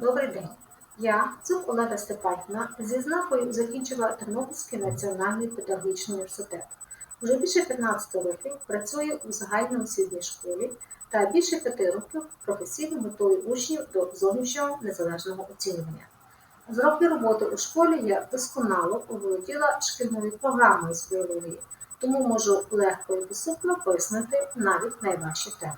Добрий день. Я, Цук Олега Степанівна, зі знакою закінчила Тернопільський національний педагогічний університет. Уже більше 15 років працюю у загальноосвітній школі та більше 5 років професійно готую учнів до зовнішнього незалежного оцінювання. За роки роботи у школі я досконало оволоділа шкільною програмою з біології, тому можу легко і доступно пояснити навіть найважчі теми.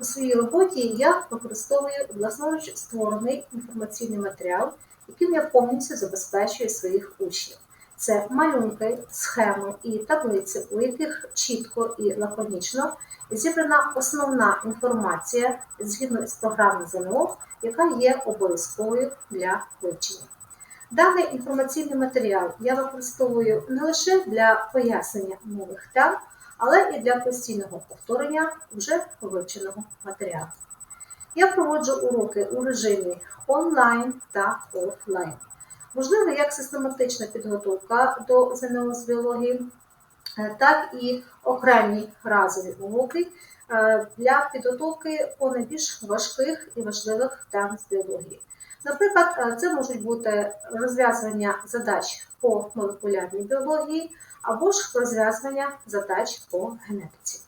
У своїй роботі я використовую власноруч створений інформаційний матеріал, яким я повністю забезпечую своїх учнів. Це малюнки, схеми і таблиці, у яких чітко і лаконічно зібрана основна інформація згідно з програми ЗНО, яка є обов'язковою для вивчення. Даний інформаційний матеріал я використовую не лише для пояснення нових тем, але і для постійного повторення вже вивченого матеріалу. Я проводжу уроки у режимі онлайн та офлайн. Можливо, як систематична підготовка до ЗНО з біології, так і окремі разові уроки е, для підготовки по найбільш важких і важливих тем з біології. Наприклад, е, це можуть бути розв'язування задач по молекулярній біології або ж розв'язування задач по генетиці.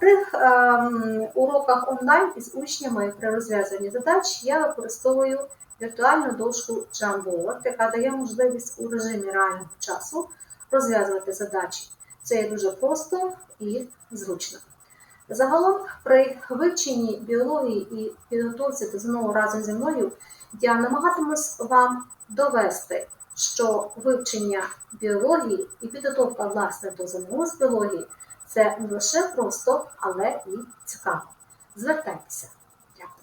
При ем, уроках онлайн із учнями при розв'язанні задач я використовую віртуальну дошку Jamboard, яка дає можливість у режимі реального часу розв'язувати задачі. Це є дуже просто і зручно. Загалом, при вивченні біології і підготовці до ЗНО разом зі мною я намагатимусь вам довести, що вивчення біології і підготовка власне до ЗНО з біології це не лише просто, але і цікаво. Звертайтеся.